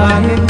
आए